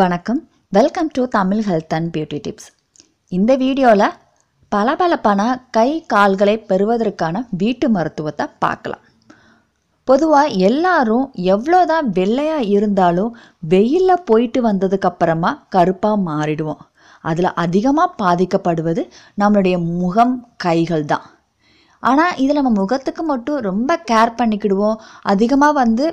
வணக்கம். Welcome to Tamil health and beauty tips இந்த வீடியோவில் பளபளப்பான கை கால்களை பெறுவதற்கான வீட்டு மருத்துவத்தை பார்க்கலாம். பொதுவாக எல்லாரும் எவ்வளோதான் வெள்ளையாக இருந்தாலும் வெயிலில் போயிட்டு வந்ததுக்கப்புறமா கருப்பாக மாறிடுவோம். அதில் அதிகமாக பாதிக்கப்படுவது நம்மளுடைய முகம் கைகள் தான். ஆனால் இதில் நம்ம முகத்துக்கு மட்டும் ரொம்ப கேர் பண்ணிக்கிடுவோம். அதிகமாக வந்து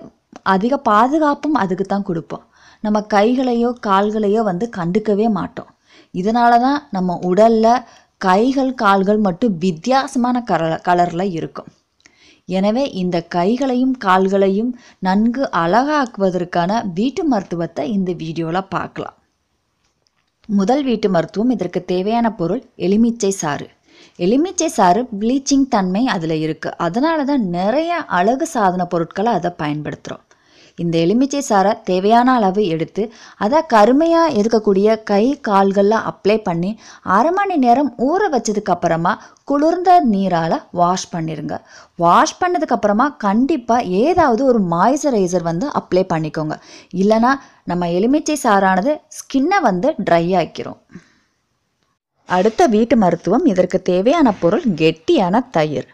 அதிக பாதுகாப்பும் அதுக்கு தான் கொடுப்போம். நம்ம கைகளையோ கால்களையோ வந்து கண்டுக்கவே மாட்டோம். இதனால தான் நம்ம உடலில் கைகள் கால்கள் மட்டும் வித்தியாசமான கர கலரில் இருக்கும். எனவே இந்த கைகளையும் கால்களையும் நன்கு அழகாக்குவதற்கான வீட்டு மருத்துவத்தை இந்த வீடியோவில் பார்க்கலாம். முதல் வீட்டு மருத்துவம் இதற்கு தேவையான பொருள் எலுமிச்சை சாறு. எலுமிச்சை சாறு ப்ளீச்சிங் தன்மை அதில் இருக்குது அதனால தான் நிறைய அழகு சாதன பொருட்களை அதை பயன்படுத்துகிறோம் இந்த எலுமிச்சை சாறை தேவையான அளவு எடுத்து அதை கருமையாக இருக்கக்கூடிய கை கால்களில் அப்ளை பண்ணி அரை மணி நேரம் ஊற வச்சதுக்கு அப்புறமா குளிர்ந்த நீரால் வாஷ் பண்ணிடுங்க வாஷ் பண்ணதுக்கப்புறமா கண்டிப்பாக ஏதாவது ஒரு மாய்ஸ்சரைசர் வந்து அப்ளை பண்ணிக்கோங்க. இல்லைனா நம்ம எலுமிச்சை சாறானது ஸ்கின்னை வந்து ட்ரை ஆக்கிரும். அடுத்த வீட்டு மருத்துவம் இதற்கு தேவையான பொருள் கெட்டியான தயிர்.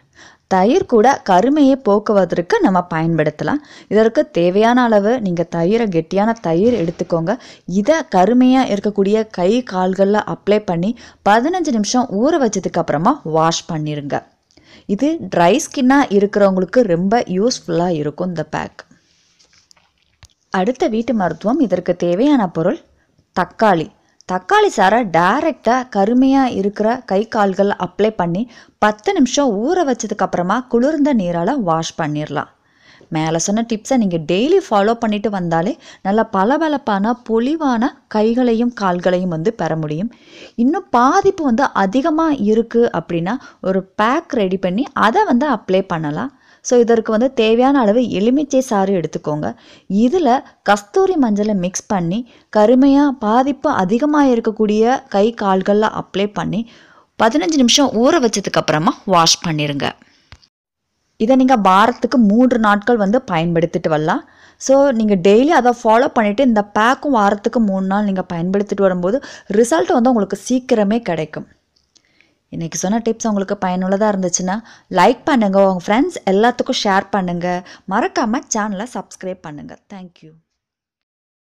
தயிர் கூட கருமையை போக்குவதற்கு நம்ம பயன்படுத்தலாம். இதற்கு தேவையான அளவு நீங்கள் தயிரை கெட்டியான தயிர் எடுத்துக்கோங்க. இதை கருமையாக இருக்கக்கூடிய கை கால்களில் அப்ளை பண்ணி பதினஞ்சு நிமிஷம் ஊற வச்சதுக்கு அப்புறமா வாஷ் பண்ணிடுங்க இது ட்ரை ஸ்கின்னாக இருக்கிறவங்களுக்கு ரொம்ப யூஸ்ஃபுல்லாக இருக்கும் இந்த பேக் அடுத்த வீட்டு மருத்துவம் இதற்கு தேவையான பொருள் தக்காளி. தக்காளி சாரை டைரெக்டாக கருமையாக இருக்கிற கை கால்கள் அப்ளை பண்ணி பத்து நிமிஷம் ஊற வச்சதுக்கப்புறமா குளிர்ந்த நீரால் வாஷ் பண்ணிடலாம் மேலே சொன்ன டிப்ஸை நீங்கள் டெய்லி ஃபாலோ பண்ணிட்டு வந்தாலே நல்ல பளபளப்பான பொலிவான கைகளையும் கால்களையும் வந்து பெற முடியும். இன்னும் பாதிப்பு வந்து அதிகமாக இருக்குது அப்படின்னா ஒரு பேக் ரெடி பண்ணி அதை வந்து அப்ளை பண்ணலாம். ஸோ இதற்கு வந்து தேவையான அளவு எலுமிச்சை சாறு எடுத்துக்கோங்க. இதில் கஸ்தூரி மஞ்சளை மிக்ஸ் பண்ணி கருமையாக பாதிப்பு அதிகமாக இருக்கக்கூடிய கை கால்களில் அப்ளை பண்ணி பதினஞ்சு நிமிஷம் ஊற வச்சதுக்கு அப்புறமா வாஷ் பண்ணிடுங்க இதை நீங்கள் வாரத்துக்கு மூன்று நாட்கள் வந்து பயன்படுத்திட்டு வரலாம். ஸோ நீங்கள் டெய்லி அதை ஃபாலோ பண்ணிவிட்டு இந்த பேக்கும் வாரத்துக்கு மூணு நாள் நீங்கள் பயன்படுத்திட்டு வரும்போது ரிசல்ட் வந்து உங்களுக்கு சீக்கிரமே கிடைக்கும். இன்றைக்கி சொன்ன டிப்ஸ் உங்களுக்கு பயனுள்ளதாக இருந்துச்சுன்னா லைக் பண்ணுங்கள் உங்கள் ஃப்ரெண்ட்ஸ் எல்லாத்துக்கும் ஷேர் பண்ணுங்கள் மறக்காமல் சேனலை சப்ஸ்கிரைப் பண்ணுங்கள் தேங்க்யூ